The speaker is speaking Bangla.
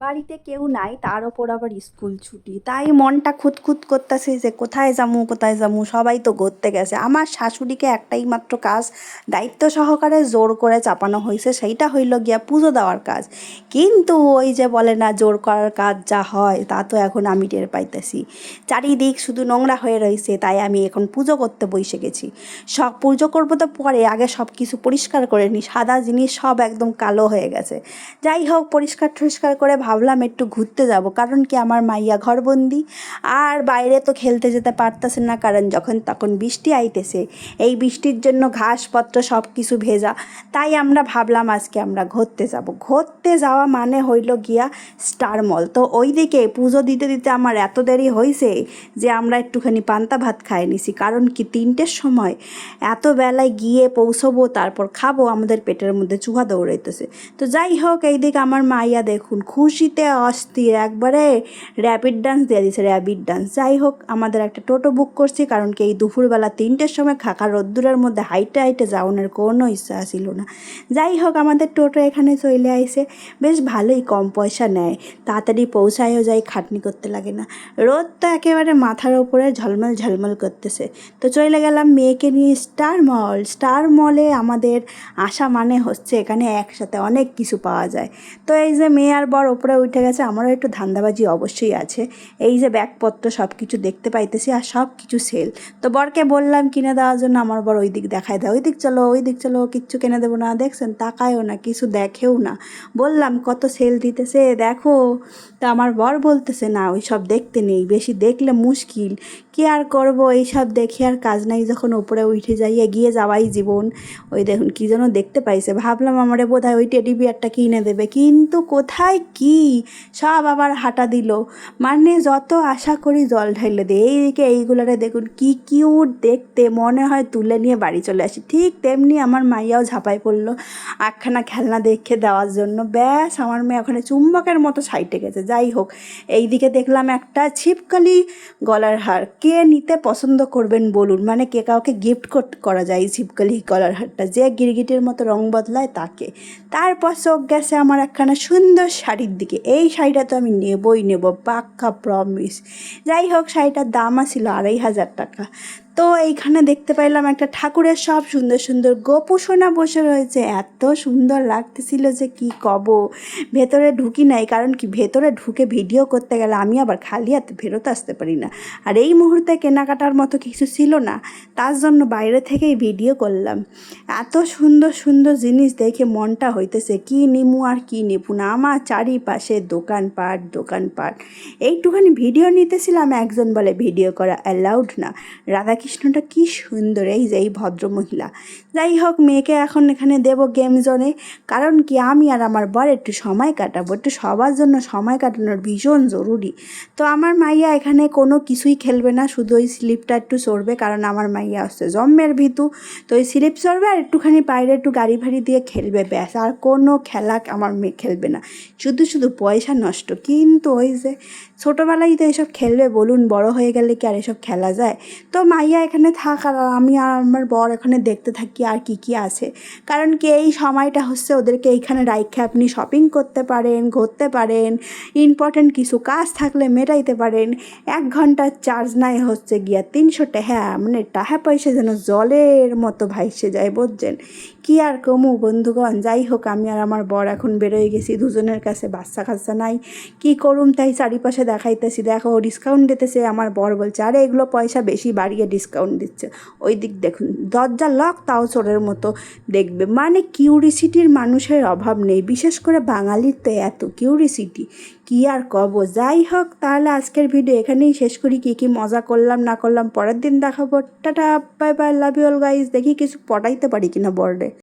বাড়িতে কেউ নাই, তার ওপর আবার স্কুল ছুটি। তাই মনটা খুঁতখুত করতেছে যে, কোথায় যামু কোথায় যামু, সবাই তো ঘুরতে গেছে। আমার শাশুড়িকে একটাই মাত্র কাজ, দায়িত্ব সহকারে জোর করে চাপানো হয়েছে, সেইটা হইল গিয়া পুজো দেওয়ার কাজ। কিন্তু ওই যে বলে না, জোর করার কাজ যা হয়, তা তো এখন আমি টের পাইতেছি। চারিদিক শুধু নোংরা হয়ে রয়েছে তাই আমি এখন পুজো করতে বসে গেছি। সব পুজো করব তো পরে, আগে সব কিছু পরিষ্কার করে নিই। সাদা জিনিস সব একদম কালো হয়ে গেছে। যাই হোক পরিষ্কার টরিষ্কার করে ভাবলাম একটু ঘুরতে যাব, কারণ কি আমার মাইয়া ঘরবন্দি। আর বাইরে তো খেলতে যেতে পারতেছে না, কারণ যখন তখন বৃষ্টি আইতেছে। এই বৃষ্টির জন্য ঘাসপত্র সব কিছু ভেজা। তাই আমরা ভাবলাম আজকে আমরা ঘুরতে যাব। ঘুরতে যাওয়া মানে হইল গিয়া স্টার মল। তো ওই দিকে পুজো দিতে দিতে আমার এত দেরি হয়েছে যে আমরা একটুখানি পান্তা ভাত খাই নিছি। কারণ কি তিনটের সময় এত বেলায় গিয়ে পৌঁছবো, তারপর খাব, আমাদের পেটের মধ্যে চুহা দৌড়াইতেছে। তো যাই হোক, এইদিকে আমার মাইয়া দেখুন খুশিতে, অস্থির, একবারে র্যাপিড ডান্স দিয়ে দিছে র্যাপিড ডান্স যাই হোক, আমাদের একটা টোটো বুক করছি, কারণ কি এই দুপুরবেলা তিনটের সময় খাকা রোদ্দুরের মধ্যে হাইটে হাইটে যাওয়ানোর কোনো ইচ্ছা ছিল না। যাই হোক, আমাদের টোটো এখানে চলে আইসে বেশ ভালোই কম পয়সা নেয়, তাড়াতাড়ি পৌঁছায়ও যায়, খাটনি করতে লাগে না। রোদ তো একেবারে মাথার ওপরে ঝলমল ঝলমল করতেছে। তো চলে গেলাম মেয়েকে নিয়ে স্টার মল। স্টার মলে আমাদের আসা মানে হচ্ছে এখানে একসাথে অনেক কিছু পাওয়া যায়। তো এই যে মেয়ে আর বর ওপরে উঠে গেছে, আমারও একটু ধান্দাবাজি অবশ্যই আছে। এই যে ব্যাগপত্র সব কিছু দেখতে পাইতেছি আর সব কিছু সেল তো বরকে বললাম, কিনে দেওয়ার জন্য আমার বর ওই দিক দেখায় দেয় ওই দিক চলো ওই দিক চলো, কিচ্ছু কিনে দেবো না। দেখছেন, তাকায়ও না, কিছু দেখেও না। বললাম, কত সেল দিতেছে? দেখো। তা আমার বর বলতেছে, না, ওই সব দেখতে নেই। বেশি দেখলে মুশকিল। কি আর করব? এইসব দেখে আর কাজ নাই। যখন উপরে উঠে যাই এগিয়ে যাওয়াই জীবন। ওই দেখুন, কী যেন দেখতে পাইছে। ভাবলাম, আমারে বোধ হয় ওই টেডি বিয়ারটা কিনে দেবে। কিন্তু কোথায় কি সব আবার হাঁটা দিল। মানে যত আশা করি জল ঢাইলে দে। এইদিকে এইগুলারে দেখুন কি কিউট দেখতে। মনে হয় তুলে নিয়ে বাড়ি চলে আসি। ঠিক তেমনি আমার মাইয়াও ঝাঁপাই পড়ল একখানা খেলনা দেখে দেওয়ার জন্য। ব্যাস, আমার মেয়ে ওখানে চুম্বকের মতো সাইটে গেছে। যাই হোক, এইদিকে দেখলাম একটা ছিপকালি গলার হার। কে নিতে পছন্দ করবেন বলুন? মানে কে কাউকে গিফট করা যায় ছিপকালি গলার হারটা। যে গিরগিটির মতো রং বদলায় তাকে। তারপর চোখ গেছে আমার একখানা সুন্দর শাড়ির দিকে। এই শাড়িটা তো আমি নেবই নেব, পাক্কা প্রমিস যাই হোক, শাড়িটার দাম ছিল আড়াই হাজার টাকা। তো এইখানে দেখতে পাইলাম একটা ঠাকুরের সব সুন্দর সুন্দর গোপুসোনা বসে রয়েছে। এত সুন্দর লাগতেছিল যে কি কব? ভেতরে ঢুকি নাই, কারণ কি ভেতরে ঢুকে ভিডিও করতে গেলে আমি আবার খালি হাতে ফেরত আসতে পারি না। আর এই মুহূর্তে কেনাকাটার মতো কিছু ছিল না, তার জন্য বাইরে থেকেই ভিডিও করলাম। এত সুন্দর সুন্দর জিনিস দেখে মনটা হইতেছে, কি নিমু আর কি নিপু না, আমার চারিপাশে দোকানপাট দোকানপাট। এইটুখানি ভিডিও নিতেছিলাম, একজন বলে ভিডিও করা অ্যালাউড না। রাধাকৃষ্ণটা কি সুন্দর, এই যে এই ভদ্রমহিলা। যাই হোক, মেয়েকে এখন এখানে দেব গেম জোনে কারণ কি, আমি আর আমার বর একটু সময় কাটাবো, একটু সবার জন্য সময় কাটানোর ভীষণ জরুরি। তো আমার মাইয়া এখানে কোনো কিছুই খেলবে না, শুধু ওই স্লিপটা একটু চড়বে, কারণ আমার মাইয়া আসছে জম্মের ভিতু। তো ওই স্লিপ চড়বে আর একটুখানি বাইরে একটু গাড়ি ভাড়ি দিয়ে খেলবে, ব্যাস। আর কোনো খেলা আমার মেয়ে খেলবে না। শুধু শুধু পয়সা নষ্ট। কিন্তু ওই যে ছোটোবেলায় তো এসব খেলবে, বলুন বড় হয়ে গেলে কি আর এসব খেলা যায়? তো মাইয়া এখানে থাক আর আমি আর আমার বর এখানে দেখতে থাকি আর কি কি আছে। কারণ কি এই সময়টা হচ্ছে ওদেরকে এইখানে রাইখে আপনি শপিং করতে পারেন, ঘুরতে পারেন ইম্পর্টেন্ট কিছু কাজ থাকলে মেটাইতে পারেন। এক ঘণ্টার চার্জ নাই হচ্ছে গিয়া তিনশো টাকা মানে টাকা পয়সা যেন জলের মতো ভাইসে যায়, বুঝছেন? কি আর কমু বন্ধুগণ? যাই হোক, আমি আর আমার বর এখন বেরোয় গেছি, দুজনের কাছে বাচ্চা কাচ্চা নাই। কি করুম তাই চারিপাশে দেখাইতেছি। দেখো ডিসকাউন্ট দিতেছে, আমার বর বলছে, আরে এগুলো পয়সা বেশি, বাড়িয়ে ডিসকাউন্ট দিচ্ছে। ওই দিক দেখুন, দরজা লক তাও চোরের মতো দেখবে। মানে কিউরিসিটির মানুষের অভাব নেই। বিশেষ করে বাঙালির তো এত কিউরিসিটি কি আর কব? যাই হোক, তাহলে আজকের ভিডিও এখানেই শেষ করি। কী কী মজা করলাম, না করলাম, পরের দিন দেখাবো। Tata bye bye love you all guys দেখি কিছু পটাইতে পারি কিনা বর্ডে